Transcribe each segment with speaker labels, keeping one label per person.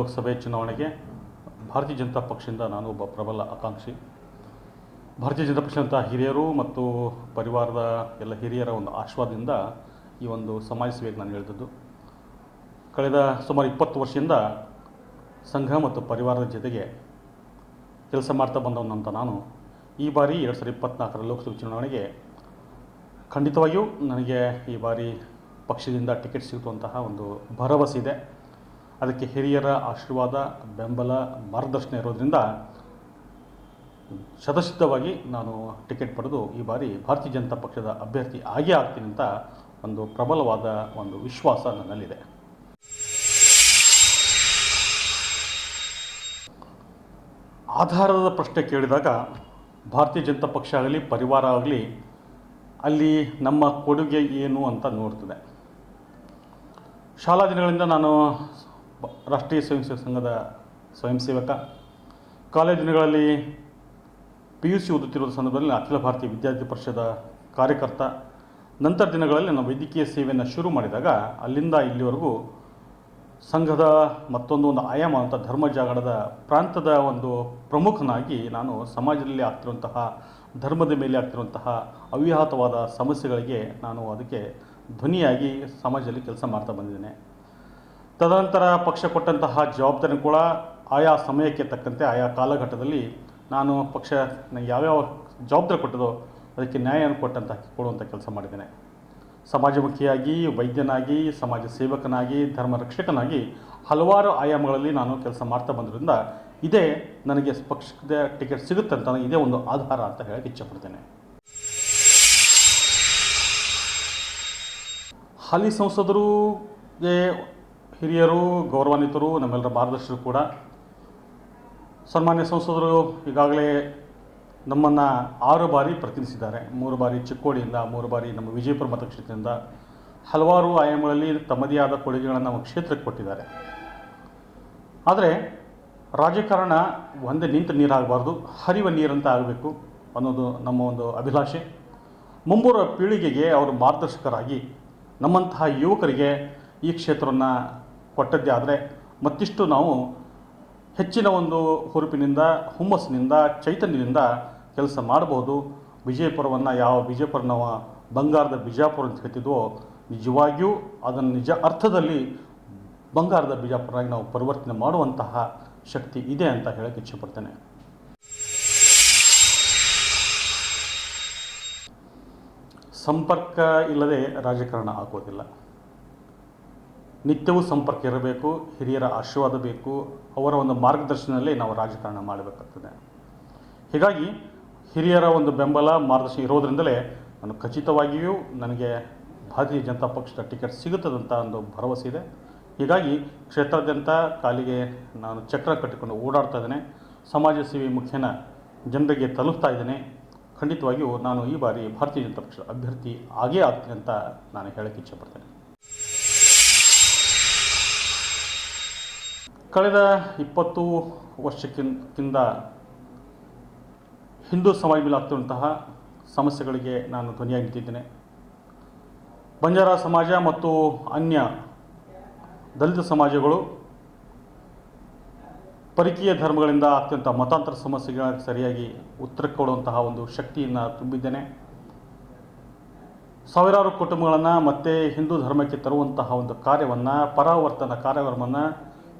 Speaker 1: ಲೋಕಸಭೆ ಚುನಾವಣೆಗೆ ಭಾರತೀಯ ಜನತಾ ಪಕ್ಷದಿಂದ ನಾನು ಒಬ್ಬ ಪ್ರಬಲ ಆಕಾಂಕ್ಷಿ. ಭಾರತೀಯ ಜನತಾ ಪಕ್ಷದಂಥ ಹಿರಿಯರು ಮತ್ತು ಪರಿವಾರದ ಎಲ್ಲ ಹಿರಿಯರ ಒಂದು ಆಶೀರ್ವಾದದಿಂದ ಈ ಒಂದು ಸಮಾಜ ಸೇವೆಗೆ ನಾನು ಹೇಳಿದದ್ದು ಕಳೆದ ಸುಮಾರು ಇಪ್ಪತ್ತು ವರ್ಷದಿಂದ ಸಂಘ ಮತ್ತು ಪರಿವಾರದ ಜೊತೆಗೆ ಕೆಲಸ ಮಾಡ್ತಾ ಬಂದವನಂತ ನಾನು. ಈ ಬಾರಿ ಎರಡು ಸಾವಿರದ ಇಪ್ಪತ್ತ್ನಾಲ್ಕರ ಲೋಕಸಭೆ ಚುನಾವಣೆಗೆ ಖಂಡಿತವಾಗಿಯೂ ನನಗೆ ಈ ಬಾರಿ ಪಕ್ಷದಿಂದ ಟಿಕೆಟ್ ಸಿಗುವಂತಹ ಒಂದು ಭರವಸೆ ಇದೆ. ಅದಕ್ಕೆ ಹಿರಿಯರ ಆಶೀರ್ವಾದ, ಬೆಂಬಲ, ಮಾರ್ಗದರ್ಶನ ಇರೋದ್ರಿಂದ ಶತಸಿದ್ಧವಾಗಿ ನಾನು ಟಿಕೆಟ್ ಪಡೆದು ಈ ಬಾರಿ ಭಾರತೀಯ ಜನತಾ ಪಕ್ಷದ ಅಭ್ಯರ್ಥಿ ಆಗೇ ಆಗ್ತೀನಿ ಅಂತ ಒಂದು ಪ್ರಬಲವಾದ ಒಂದು ವಿಶ್ವಾಸ ನನ್ನಲ್ಲಿದೆ. ಆಧಾರದ ಪ್ರಶ್ನೆ ಕೇಳಿದಾಗ ಭಾರತೀಯ ಜನತಾ ಪಕ್ಷ ಆಗಲಿ, ಪರಿವಾರ ಆಗಲಿ, ಅಲ್ಲಿ ನಮ್ಮ ಕೊಡುಗೆ ಏನು ಅಂತ ನೋಡ್ತದೆ. ಶಾಲಾ ದಿನಗಳಿಂದ ನಾನು ರಾಷ್ಟ್ರೀಯ ಸ್ವಯಂ ಸೇವಕ ಸಂಘದ ಸ್ವಯಂ ಸೇವಕ. ಕಾಲೇಜು ದಿನಗಳಲ್ಲಿ ಪಿ ಯು ಸಿ ಓದುತ್ತಿರುವ ಸಂದರ್ಭದಲ್ಲಿ ಅಖಿಲ ಭಾರತೀಯ ವಿದ್ಯಾರ್ಥಿ ಪರಿಷದ ಕಾರ್ಯಕರ್ತ. ನಂತರ ದಿನಗಳಲ್ಲಿ ನಾನು ವೈದ್ಯಕೀಯ ಸೇವೆಯನ್ನು ಶುರು ಮಾಡಿದಾಗ ಅಲ್ಲಿಂದ ಇಲ್ಲಿವರೆಗೂ ಸಂಘದ ಮತ್ತೊಂದು ಒಂದು ಆಯಾಮ ಅಂತ ಧರ್ಮ ಜಾಗರಣದ ಪ್ರಾಂತದ ಒಂದು ಪ್ರಮುಖನಾಗಿ ನಾನು ಸಮಾಜದಲ್ಲಿ ಆಗ್ತಿರುವಂತಹ, ಧರ್ಮದ ಮೇಲೆ ಆಗ್ತಿರುವಂತಹ ಅವ್ಯಾಹತವಾದ ಸಮಸ್ಯೆಗಳಿಗೆ ನಾನು ಅದಕ್ಕೆ ಧ್ವನಿಯಾಗಿ ಸಮಾಜದಲ್ಲಿ ಕೆಲಸ ಮಾಡ್ತಾ ಬಂದಿದ್ದೇನೆ. ತದನಂತರ ಪಕ್ಷ ಕೊಟ್ಟಂತಹ ಜವಾಬ್ದಾರಿ ಕೂಡ ಆಯಾ ಸಮಯಕ್ಕೆ ತಕ್ಕಂತೆ ಆಯಾ ಕಾಲಘಟ್ಟದಲ್ಲಿ ನಾನು ಪಕ್ಷ ಯಾವ್ಯಾವ ಜವಾಬ್ದಾರಿ ಕೊಟ್ಟದೋ ಅದಕ್ಕೆ ನ್ಯಾಯವನ್ನು ಕೊಟ್ಟಂತ ಕೊಡುವಂಥ ಕೆಲಸ ಮಾಡಿದ್ದೇನೆ. ಸಮಾಜಮುಖಿಯಾಗಿ, ವೈದ್ಯನಾಗಿ, ಸಮಾಜ ಸೇವಕನಾಗಿ, ಧರ್ಮ ರಕ್ಷಕನಾಗಿ ಹಲವಾರು ಆಯಾಮಗಳಲ್ಲಿ ನಾನು ಕೆಲಸ ಮಾಡ್ತಾ ಬಂದ್ರಿಂದ ಇದೇ ನನಗೆ ಪಕ್ಷದ ಟಿಕೆಟ್ ಸಿಗುತ್ತೆ ಅಂತ ಇದೇ ಒಂದು ಆಧಾರ ಅಂತ ಹೇಳಕ್ಕೆ ಇಚ್ಛಪಡ್ತೇನೆ. ಹಾಲಿ ಸಂಸದರಿಗೆ ಹಿರಿಯರು, ಗೌರವಾನ್ವಿತರು, ನಮ್ಮೆಲ್ಲರ ಮಾರ್ಗದರ್ಶಕರು ಕೂಡ ಸನ್ಮಾನ್ಯ ಸಂಸದರು ಈಗಾಗಲೇ ನಮ್ಮನ್ನು ಆರು ಬಾರಿ ಪ್ರತಿನಿಧಿಸಿದ್ದಾರೆ. ಮೂರು ಬಾರಿ ಚಿಕ್ಕೋಡಿಯಿಂದ, ಮೂರು ಬಾರಿ ನಮ್ಮ ವಿಜಯಪುರ ಮತಕ್ಷೇತ್ರದಿಂದ ಹಲವಾರು ಆಯಾಮಗಳಲ್ಲಿ ತಮ್ಮದೇ ಆದ ಕೊಡುಗೆಗಳನ್ನು ನಮ್ಮ ಕ್ಷೇತ್ರಕ್ಕೆ ಕೊಟ್ಟಿದ್ದಾರೆ. ಆದರೆ ರಾಜಕಾರಣ ಒಂದೇ ನಿಂತ ನೀರಾಗಬಾರ್ದು, ಹರಿವ ನೀರಂತ ಆಗಬೇಕು ಅನ್ನೋದು ನಮ್ಮ ಒಂದು ಅಭಿಲಾಷೆ. ಮುಂಬರುವ ಪೀಳಿಗೆಗೆ ಅವರು ಮಾರ್ಗದರ್ಶಕರಾಗಿ ನಮ್ಮಂತಹ ಯುವಕರಿಗೆ ಈ ಕ್ಷೇತ್ರವನ್ನು ಕೊಟ್ಟದ್ದೇ ಆದರೆ ಮತ್ತಿಷ್ಟು ನಾವು ಹೆಚ್ಚಿನ ಒಂದು ಹುರುಪಿನಿಂದ, ಹುಮ್ಮಸ್ಸಿನಿಂದ, ಚೈತನ್ಯದಿಂದ ಕೆಲಸ ಮಾಡಬಹುದು. ವಿಜಯಪುರವನ್ನು ಯಾವ ವಿಜಯಪುರ ನಾವು ಬಂಗಾರದ ಬಿಜಾಪುರ ಅಂತ ಹೇಳ್ತಿದ್ವೋ, ನಿಜವಾಗಿಯೂ ಅದನ್ನು ನಿಜ ಅರ್ಥದಲ್ಲಿ ಬಂಗಾರದ ಬಿಜಾಪುರನಾಗಿ ನಾವು ಪರಿವರ್ತನೆ ಮಾಡುವಂತಹ ಶಕ್ತಿ ಇದೆ ಅಂತ ಹೇಳಕ್ಕೆ ಇಚ್ಛೆಪಡ್ತೇನೆ. ಸಂಪರ್ಕ ಇಲ್ಲದೆ ರಾಜಕಾರಣ ಆಗೋದಿಲ್ಲ. ನಿತ್ಯವೂ ಸಂಪರ್ಕ ಇರಬೇಕು, ಹಿರಿಯರ ಆಶೀರ್ವಾದ ಬೇಕು, ಅವರ ಒಂದು ಮಾರ್ಗದರ್ಶನದಲ್ಲಿ ನಾವು ರಾಜಕಾರಣ ಮಾಡಬೇಕಾಗ್ತದೆ. ಹೀಗಾಗಿ ಹಿರಿಯರ ಒಂದು ಬೆಂಬಲ, ಮಾರ್ಗದರ್ಶನ ಇರೋದ್ರಿಂದಲೇ ನಾನು ಖಚಿತವಾಗಿಯೂ ನನಗೆ ಭಾರತೀಯ ಜನತಾ ಪಕ್ಷದ ಟಿಕೆಟ್ ಸಿಗುತ್ತದಂತ ಒಂದು ಭರವಸೆ ಇದೆ. ಹೀಗಾಗಿ ಕ್ಷೇತ್ರಾದ್ಯಂತ ಕಾಲಿಗೆ ನಾನು ಚಕ್ರ ಕಟ್ಟಿಕೊಂಡು ಓಡಾಡ್ತಾ ಇದ್ದೇನೆ. ಸಮಾಜ ಸೇವೆ ಮುಖ್ಯನ ಜನರಿಗೆ ತಲುಪ್ತಾ ಇದ್ದೇನೆ. ಖಂಡಿತವಾಗಿಯೂ ನಾನು ಈ ಬಾರಿ ಭಾರತೀಯ ಜನತಾ ಪಕ್ಷದ ಅಭ್ಯರ್ಥಿ ಆಗೇ ಆಗ್ತೀನಿ ಅಂತ ನಾನು ಹೇಳಕ್ಕೆ ಇಚ್ಛೆಪಡ್ತೇನೆ ಕಳೆದ ಇಪ್ಪತ್ತು ವರ್ಷಕ್ಕಿಂತ ಹಿಂದೂ ಸಮಾಜ ಮೇಲೆ ಆಗ್ತಿರುವಂತಹ ಸಮಸ್ಯೆಗಳಿಗೆ ನಾನು ಧ್ವನಿಯಾಗಿ ನಿಂತಿದ್ದೇನೆ ಬಂಜಾರ ಸಮಾಜ ಮತ್ತು ಅನ್ಯ ದಲಿತ ಸಮಾಜಗಳು ಪರಕೀಯ ಧರ್ಮಗಳಿಂದ ಅತ್ಯಂತ ಮತಾಂತರ ಸಮಸ್ಯೆಗಳ ಸರಿಯಾಗಿ ಉತ್ತರ ಕೊಡುವಂತಹ ಒಂದು ಶಕ್ತಿಯನ್ನು ತುಂಬಿದ್ದೇನೆ. ಸಾವಿರಾರು ಕುಟುಂಬಗಳನ್ನು ಮತ್ತೆ ಹಿಂದೂ ಧರ್ಮಕ್ಕೆ ತರುವಂತಹ ಒಂದು ಕಾರ್ಯವನ್ನು, ಪರಾವರ್ತನ ಕಾರ್ಯಕ್ರಮವನ್ನು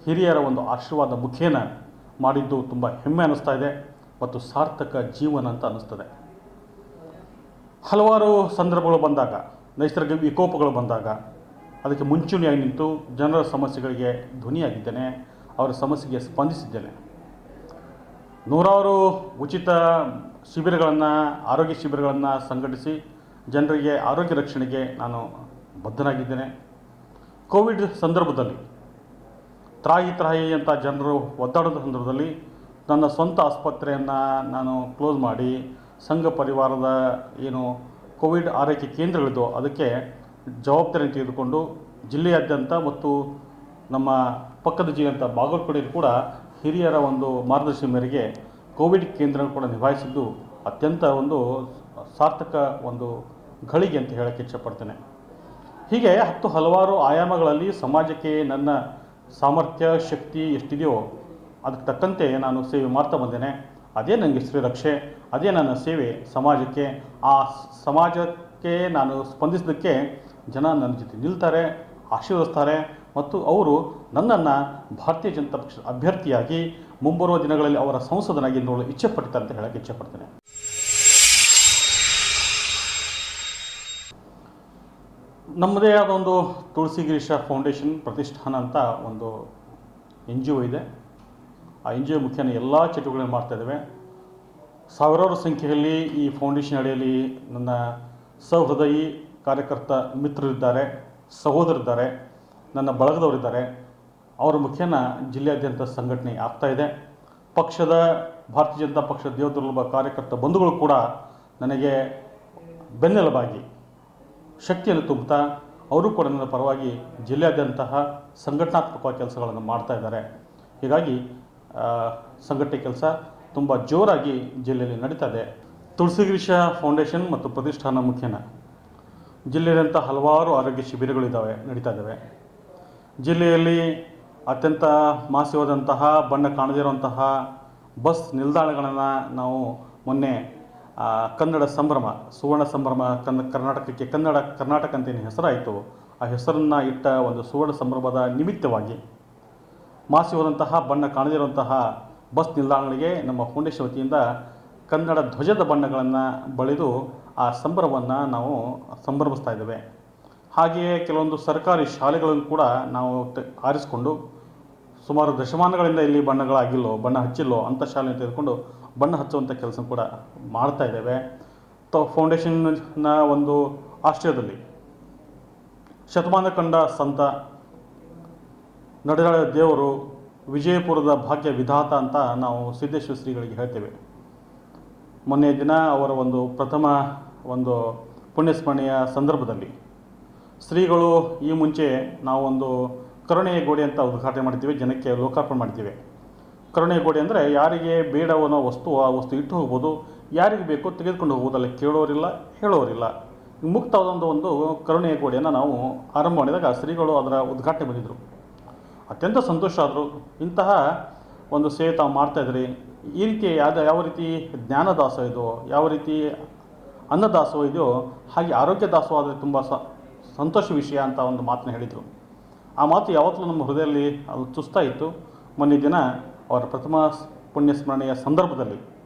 Speaker 1: ಹಿರಿಯರ ಒಂದು ಆಶೀರ್ವಾದ ಮುಖೇನ ಮಾಡಿದ್ದು ತುಂಬ ಹೆಮ್ಮೆ ಅನ್ನಿಸ್ತಾ ಇದೆ ಮತ್ತು ಸಾರ್ಥಕ ಜೀವನ ಅಂತ ಅನ್ನಿಸ್ತದೆ ಹಲವಾರು ಸಂದರ್ಭಗಳು ಬಂದಾಗ, ನೈಸರ್ಗಿಕ ವಿಕೋಪಗಳು ಬಂದಾಗ, ಅದಕ್ಕೆ ಮುಂಚೂಣಿಯಾಗಿ ನಿಂತು ಜನರ ಸಮಸ್ಯೆಗಳಿಗೆ ಧ್ವನಿಯಾಗಿದ್ದೇನೆ, ಅವರ ಸಮಸ್ಯೆಗೆ ಸ್ಪಂದಿಸಿದ್ದೇನೆ. ನೂರಾರು ಉಚಿತ ಶಿಬಿರಗಳನ್ನು, ಆರೋಗ್ಯ ಶಿಬಿರಗಳನ್ನು ಸಂಘಟಿಸಿ ಜನರಿಗೆ ಆರೋಗ್ಯ ರಕ್ಷಣೆಗೆ ನಾನು ಬದ್ಧನಾಗಿದ್ದೇನೆ. ಕೋವಿಡ್ ಸಂದರ್ಭದಲ್ಲಿ ತ್ರಾಯಿ ತ್ರಾಯಿ ಅಂತ ಜನರು ಒದ್ದಾಡೋದ ಸಂದರ್ಭದಲ್ಲಿ ನನ್ನ ಸ್ವಂತ ಆಸ್ಪತ್ರೆಯನ್ನು ನಾನು ಕ್ಲೋಸ್ ಮಾಡಿ ಸಂಘ ಪರಿವಾರದ ಏನು ಕೋವಿಡ್ ಆರೈಕೆ ಕೇಂದ್ರಗಳಿದ್ದು ಅದಕ್ಕೆ ಜವಾಬ್ದಾರಿ ತೆಗೆದುಕೊಂಡು ಜಿಲ್ಲೆಯಾದ್ಯಂತ ಮತ್ತು ನಮ್ಮ ಪಕ್ಕದ ಜಿಲ್ಲೆ ಅಂತ ಬಾಗಲಕೋಟೆಯಲ್ಲಿ ಕೂಡ ಹಿರಿಯರ ಒಂದು ಮಾರ್ಗದರ್ಶನ ಮೇರೆಗೆ ಕೋವಿಡ್ ಕೇಂದ್ರ ಕೂಡ ನಿಭಾಯಿಸಿದ್ದು ಅತ್ಯಂತ ಒಂದು ಸಾರ್ಥಕ ಒಂದು ಘಳಿಗೆ ಅಂತ ಹೇಳಕ್ಕೆ ಇಚ್ಛಪಡ್ತೇನೆ ಹೀಗೆ ಹತ್ತು ಹಲವಾರು ಆಯಾಮಗಳಲ್ಲಿ ಸಮಾಜಕ್ಕೆ ನನ್ನ ಸಾಮರ್ಥ್ಯ, ಶಕ್ತಿ ಎಷ್ಟಿದೆಯೋ ಅದಕ್ಕೆ ತಕ್ಕಂತೆ ನಾನು ಸೇವೆ ಮಾಡ್ತಾ ಬಂದೇನೆ. ಅದೇ ನನಗೆ ಶ್ರೀರಕ್ಷೆ ಅದೇ ನನ್ನ ಸೇವೆ ಸಮಾಜಕ್ಕೆ. ಆ ಸಮಾಜಕ್ಕೆ ನಾನು ಸ್ಪಂದಿಸೋದಕ್ಕೆ ಜನ ನನ್ನ ಜೊತೆ ನಿಲ್ತಾರೆ, ಆಶೀರ್ವದಿಸ್ತಾರೆ ಮತ್ತು ಅವರು ನನ್ನನ್ನು ಭಾರತೀಯ ಜನತಾ ಪಕ್ಷದ ಅಭ್ಯರ್ಥಿಯಾಗಿ ಮುಂಬರುವ ದಿನಗಳಲ್ಲಿ ಅವರ ಸಂಸದನಾಗಿ ನೋಡಲು ಇಚ್ಛೆ ಅಂತ ಹೇಳೋಕ್ಕೆ ಇಚ್ಛೆ ಪಡ್ತೇನೆ. ನಮ್ಮದೇ ಆದ ಒಂದು ತುಳಸಿ ಗಿರೀಶ ಫೌಂಡೇಶನ್ ಪ್ರತಿಷ್ಠಾನ ಅಂತ ಒಂದು ಎನ್ ಜಿ ಒ ಇದೆ. ಆ ಎನ್ ಜಿ ಒ ಮುಖ್ಯನ ಎಲ್ಲ ಚಟುವಟಿಕೆಗಳನ್ನು ಮಾಡ್ತಾ ಇದ್ದೇವೆ. ಸಾವಿರಾರು ಸಂಖ್ಯೆಯಲ್ಲಿ ಈ ಫೌಂಡೇಶನ್ ಅಡಿಯಲ್ಲಿ ನನ್ನ ಸಹೃದಯಿ ಕಾರ್ಯಕರ್ತ ಮಿತ್ರರಿದ್ದಾರೆ ಸಹೋದರಿದ್ದಾರೆ ನನ್ನ ಬಳಗದವರಿದ್ದಾರೆ. ಅವರ ಮುಖ್ಯನ ಜಿಲ್ಲೆಯಾದ್ಯಂತ ಸಂಘಟನೆ ಆಗ್ತಾ ಇದೆ. ಪಕ್ಷದ, ಭಾರತೀಯ ಜನತಾ ಪಕ್ಷದ ದೇವದುರ್ಲಭ ಕಾರ್ಯಕರ್ತ ಬಂಧುಗಳು ಕೂಡ ನನಗೆ ಬೆನ್ನೆಲುಬಾಗಿ ಶಕ್ತಿಯನ್ನು ತುಂಬುತ್ತಾ ಅವರು ಕೂಡ ನನ್ನ ಪರವಾಗಿ ಜಿಲ್ಲೆಯಾದ್ಯಂತಹ ಸಂಘಟನಾತ್ಮಕ ಕೆಲಸಗಳನ್ನು ಮಾಡ್ತಾ ಇದ್ದಾರೆ. ಹೀಗಾಗಿ ಸಂಘಟನೆ ಕೆಲಸ ತುಂಬ ಜೋರಾಗಿ ಜಿಲ್ಲೆಯಲ್ಲಿ ನಡೀತಾ ಇದೆ. ತುಳಸಿಗಿರೀಶ ಫೌಂಡೇಶನ್ ಮತ್ತು ಪ್ರತಿಷ್ಠಾನ ಮುಖ್ಯನ ಜಿಲ್ಲೆಯಾದ್ಯಂತ ಹಲವಾರು ಆರೋಗ್ಯ ಶಿಬಿರಗಳಿದ್ದಾವೆ ನಡೀತಾ ಇದ್ದಾವೆ ಜಿಲ್ಲೆಯಲ್ಲಿ ಅತ್ಯಂತ ಮಾಸಿವಾದಂತಹ, ಬಣ್ಣ ಕಾಣದಿರುವಂತಹ ಬಸ್ ನಿಲ್ದಾಣಗಳನ್ನು ನಾವು ಮೊನ್ನೆ ಕನ್ನಡ ಸಂಭ್ರಮ, ಸುವರ್ಣ ಸಂಭ್ರಮ, ಕನ್ನ, ಕರ್ನಾಟಕಕ್ಕೆ ಕನ್ನಡ, ಕರ್ನಾಟಕ ಅಂತೇನು ಹೆಸರಾಯಿತು. ಆ ಹೆಸರನ್ನು ಇಟ್ಟ ಒಂದು ಸುವರ್ಣ ಸಂಭ್ರಮದ ನಿಮಿತ್ತವಾಗಿ ಮಾಸಿ ಹೋದಂತಹ ಬಣ್ಣ ಕಾಣದಿರುವಂತಹ ಬಸ್ ನಿಲ್ದಾಣಗಳಿಗೆ ನಮ್ಮ ಫೌಂಡೇಶನ್ ವತಿಯಿಂದ ಕನ್ನಡ ಧ್ವಜದ ಬಣ್ಣಗಳನ್ನು ಬಳಿದು ಆ ಸಂಭ್ರಮವನ್ನು ನಾವು ಸಂಭ್ರಮಿಸ್ತಾ ಇದ್ದೇವೆ. ಹಾಗೆಯೇ ಕೆಲವೊಂದು ಸರ್ಕಾರಿ ಶಾಲೆಗಳನ್ನು ಕೂಡ ನಾವು ಆರಿಸಿಕೊಂಡು ಸುಮಾರು ದಶಮಾನಗಳಿಂದ ಇಲ್ಲಿ ಬಣ್ಣಗಳಾಗಿಲ್ಲೋ, ಬಣ್ಣ ಹಚ್ಚಿಲ್ಲೋ ಅಂಥ ಶಾಲೆ ತೆಗೆದುಕೊಂಡು ಬಣ್ಣ ಹಚ್ಚುವಂಥ ಕೆಲಸ ಕೂಡ ಮಾಡ್ತಾ ಇದ್ದೇವೆ. ತ, ಫೌಂಡೇಶನ್ನ ಒಂದು ಆಶ್ರಯದಲ್ಲಿ ಶತಮಾನ ಕಂಡ ಸಂತ ನಡೆದಾಳ ದೇವರು ವಿಜಯಪುರದ ಭಾಗ್ಯ ವಿಧಾತ ಅಂತ ನಾವು ಸಿದ್ದೇಶ್ವರ ಶ್ರೀಗಳಿಗೆ ಹೇಳ್ತೇವೆ. ಮೊನ್ನೆ ದಿನ ಅವರ ಒಂದು ಪ್ರಥಮ ಒಂದು ಪುಣ್ಯಸ್ಮರಣೆಯ ಸಂದರ್ಭದಲ್ಲಿ ಶ್ರೀಗಳು ಈ ಮುಂಚೆ ನಾವೊಂದು ಕರುಣೆಯ ಗೋಡೆ ಅಂತ ಉದ್ಘಾಟನೆ ಮಾಡ್ತೀವಿ, ಜನಕ್ಕೆ ಲೋಕಾರ್ಪಣೆ ಮಾಡ್ತೀವಿ. ಕರುಣೆಯ ಗೋಡೆ ಅಂದರೆ ಯಾರಿಗೆ ಬೇಡವನ್ನೋ ವಸ್ತು, ಆ ವಸ್ತು ಇಟ್ಟು ಹೋಗ್ಬೋದು. ಯಾರಿಗೆ ಬೇಕೋ ತೆಗೆದುಕೊಂಡು ಹೋಗ್ಬೋದು ಅಲ್ಲಿ ಕೇಳೋರಿಲ್ಲ, ಹೇಳೋರಿಲ್ಲ. ಮುಕ್ತವಾದ ಒಂದು ಕರುಣೆಯ ಗೋಡೆಯನ್ನು ನಾವು ಆರಂಭ ಮಾಡಿದಾಗ ಶ್ರೀಗಳು ಅದರ ಉದ್ಘಾಟನೆ ಬಂದಿದ್ದರು ಅತ್ಯಂತ ಸಂತೋಷ ಆದರು. ಇಂತಹ ಒಂದು ಸೇವೆ ತಾವು ಮಾಡ್ತಾಯಿದ್ರಿ ಈ ರೀತಿ ಯಾವ ಯಾವ ರೀತಿ ಜ್ಞಾನದಾಸ ಇದೆಯೋ ಇದೋ ಯಾವ ರೀತಿ ಅನ್ನ ದಾಸೋಹ ಇದೆಯೋ, ಹಾಗೆ ಆರೋಗ್ಯ ದಾಸೋ ಆದರೆ ತುಂಬ ಸಂತೋಷ ವಿಷಯ ಅಂತ ಒಂದು ಮಾತನ್ನ ಹೇಳಿದರು. ಆ ಮಾತು ಯಾವತ್ತೂ ನಮ್ಮ ಹೃದಯದಲ್ಲಿ ಅದು ಚುಸ್ತಾ ಇತ್ತು. ಮೊನ್ನೆ ದಿನ ಅವರ ಪ್ರಥಮ ಸ್- ಪುಣ್ಯ ಸ್ಮರಣೆಯ ಸಂದರ್ಭದಲ್ಲಿ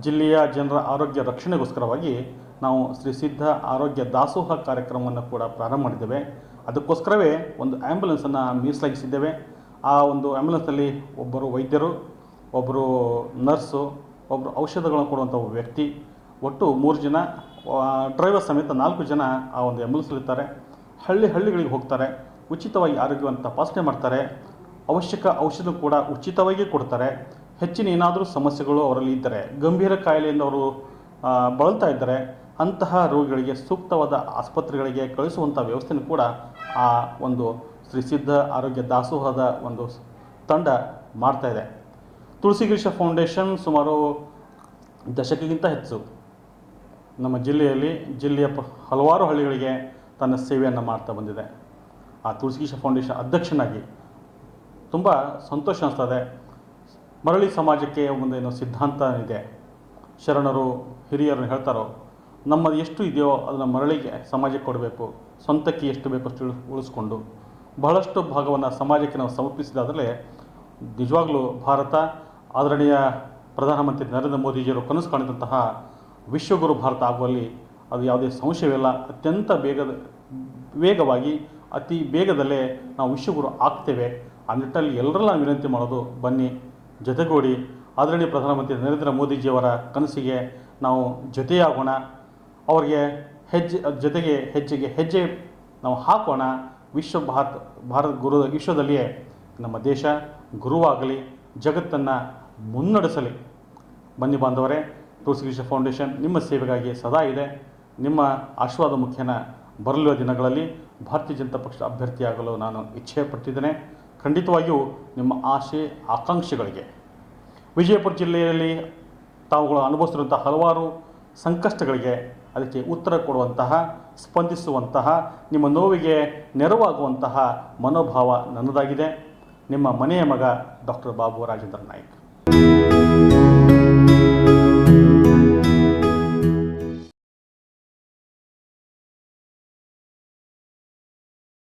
Speaker 1: ಜಿಲ್ಲೆಯ ಜನರ ಆರೋಗ್ಯ ರಕ್ಷಣೆಗೋಸ್ಕರವಾಗಿ ನಾವು ಶ್ರೀ ಸಿದ್ಧ ಆರೋಗ್ಯ ದಾಸೋಹ ಕಾರ್ಯಕ್ರಮವನ್ನು ಕೂಡ ಪ್ರಾರಂಭ ಮಾಡಿದ್ದೇವೆ. ಅದಕ್ಕೋಸ್ಕರವೇ ಒಂದು ಆ್ಯಂಬುಲೆನ್ಸನ್ನು ಮೀಸಲಾಗಿಸಿದ್ದೇವೆ. ಆ ಒಂದು ಆ್ಯಂಬುಲೆನ್ಸ್ನಲ್ಲಿ ಒಬ್ಬರು ವೈದ್ಯರು, ಒಬ್ಬರು ನರ್ಸು, ಒಬ್ಬರು ಔಷಧಗಳನ್ನು ಕೊಡುವಂಥ ವ್ಯಕ್ತಿ, ಒಟ್ಟು ಮೂರು ಜನ ಡ್ರೈವರ್ ಸಮೇತ ನಾಲ್ಕು ಜನ ಆ ಒಂದು ಆ್ಯಂಬುಲೆನ್ಸಲ್ಲಿರ್ತಾರೆ ಹಳ್ಳಿ ಹಳ್ಳಿಗಳಿಗೆ ಹೋಗ್ತಾರೆ. ಉಚಿತವಾಗಿ ಆರೋಗ್ಯವನ್ನು ತಪಾಸಣೆ ಮಾಡ್ತಾರೆ. ಅವಶ್ಯಕ ಔಷಧ ಕೂಡ ಉಚಿತವಾಗಿ ಕೊಡ್ತಾರೆ. ಹೆಚ್ಚಿನ ಏನಾದರೂ ಸಮಸ್ಯೆಗಳು ಅವರಲ್ಲಿ ಇದ್ದರೆ, ಗಂಭೀರ ಕಾಯಿಲೆಯಿಂದ ಅವರು ಬಳಲ್ತಾ ಇದ್ದರೆ ಅಂತಹ ರೋಗಿಗಳಿಗೆ ಸೂಕ್ತವಾದ ಆಸ್ಪತ್ರೆಗಳಿಗೆ ಕಳಿಸುವಂಥ ವ್ಯವಸ್ಥೆನೂ ಕೂಡ ಆ ಒಂದು ಶ್ರೀ ಸಿದ್ಧ ಆರೋಗ್ಯ ದಾಸೋಹದ ಒಂದು ತಂಡ ಮಾಡ್ತಾ ಇದೆ. ತುಳಸಿಗಿರೀಶ ಫೌಂಡೇಶನ್ ಸುಮಾರು ದಶಕಕ್ಕಿಂತ ಹೆಚ್ಚು ನಮ್ಮ ಜಿಲ್ಲೆಯಲ್ಲಿ, ಜಿಲ್ಲೆಯ ಹಲವಾರು ಹಳ್ಳಿಗಳಿಗೆ ತನ್ನ ಸೇವೆಯನ್ನು ಮಾಡ್ತಾ ಬಂದಿದೆ. ಆ ತುಳಸಿಗೀಶ ಫೌಂಡೇಶನ್ ಅಧ್ಯಕ್ಷನಾಗಿ ತುಂಬ ಸಂತೋಷ ಅನಿಸ್ತದೆ. ಮರಳಿ ಸಮಾಜಕ್ಕೆ ಒಂದೇನು ಸಿದ್ಧಾಂತ ಇದೆ. ಶರಣರು ಹಿರಿಯರು ಹೇಳ್ತಾರೋ, ನಮ್ಮದು ಎಷ್ಟು ಇದೆಯೋ ಅದನ್ನು ಮರಳಿಗೆ ಸಮಾಜಕ್ಕೆ ಕೊಡಬೇಕು. ಸ್ವಂತಕ್ಕೆ ಎಷ್ಟು ಬೇಕೋ ಅಷ್ಟು ಉಳಿಸ್ಕೊಂಡು. ಬಹಳಷ್ಟು ಭಾಗವನ್ನು ಸಮಾಜಕ್ಕೆ ನಾವು ಸಮರ್ಪಿಸಿದಾದರೆ ನಿಜವಾಗ್ಲೂ ಭಾರತ, ಆದರಣೀಯ ಪ್ರಧಾನಮಂತ್ರಿ ನರೇಂದ್ರ ಮೋದಿಜಿಯವರು ಕನಸು ಕಾಣಿದಂತಹ ವಿಶ್ವಗುರು ಭಾರತ ಆಗುವಲ್ಲಿ ಅದು ಯಾವುದೇ ಸಂಶಯವಿಲ್ಲ. ಅತ್ಯಂತ ಬೇಗದ, ವೇಗವಾಗಿ, ಅತಿ ಬೇಗದಲ್ಲೇ ನಾವು ವಿಶ್ವಗುರು ಆಗ್ತೇವೆ. ಆ ನಿಟ್ಟಲ್ಲಿ ಎಲ್ಲರಲ್ಲ ವಿನಂತಿ ಮಾಡೋದು, ಬನ್ನಿ, ಜೊತೆಗೂಡಿ. ಆದರಣೀಯ ಪ್ರಧಾನಮಂತ್ರಿ ನರೇಂದ್ರ ಮೋದಿಜಿಯವರ ಕನಸಿಗೆ ನಾವು ಜೊತೆಯಾಗೋಣ. ಅವರಿಗೆ ಹೆಜ್ಜೆ, ಜೊತೆಗೆ ಹೆಜ್ಜೆಗೆ ಹೆಜ್ಜೆ ನಾವು ಹಾಕೋಣ. ವಿಶ್ವ ಭಾರತ ಭಾರತ ಗುರು, ವಿಶ್ವದಲ್ಲಿಯೇ ನಮ್ಮ ದೇಶ ಗುರುವಾಗಲಿ, ಜಗತ್ತನ್ನು ಮುನ್ನಡೆಸಲಿ. ಬನ್ನಿ ಬಾಂಧವರೇ ತುಳಸಿಗೀಶ ಫೌಂಡೇಶನ್ ನಿಮ್ಮ ಸೇವೆಗಾಗಿ ಸದಾ ಇದೆ. ನಿಮ್ಮ ಆಶೀರ್ವಾದ ಮುಖ್ಯನ ಬರಲಿರುವ ದಿನಗಳಲ್ಲಿ ಭಾರತೀಯ ಜನತಾ ಪಕ್ಷದ ಅಭ್ಯರ್ಥಿಯಾಗಲು ನಾನು ಇಚ್ಛೆ ಪಟ್ಟಿದ್ದೇನೆ ಖಂಡಿತವಾಗಿಯೂ ನಿಮ್ಮ ಆಸೆ ಆಕಾಂಕ್ಷೆಗಳಿಗೆ. ವಿಜಯಪುರ ಜಿಲ್ಲೆಯಲ್ಲಿ ತಾವುಗಳು ಅನುಭವಿಸಿರುವಂಥ ಹಲವಾರು ಸಂಕಷ್ಟಗಳಿಗೆ ಅದಕ್ಕೆ ಉತ್ತರ ಕೊಡುವಂತಹ, ಸ್ಪಂದಿಸುವಂತಹ, ನಿಮ್ಮ ನೋವಿಗೆ ನೆರವಾಗುವಂತಹ ಮನೋಭಾವ ನನ್ನದಾಗಿದೆ. ನಿಮ್ಮ ಮನೆಯ ಮಗ ಡಾಕ್ಟರ್ ಬಾಬು ರಾಜೇಂದ್ರ ನಾಯ್ಕ್.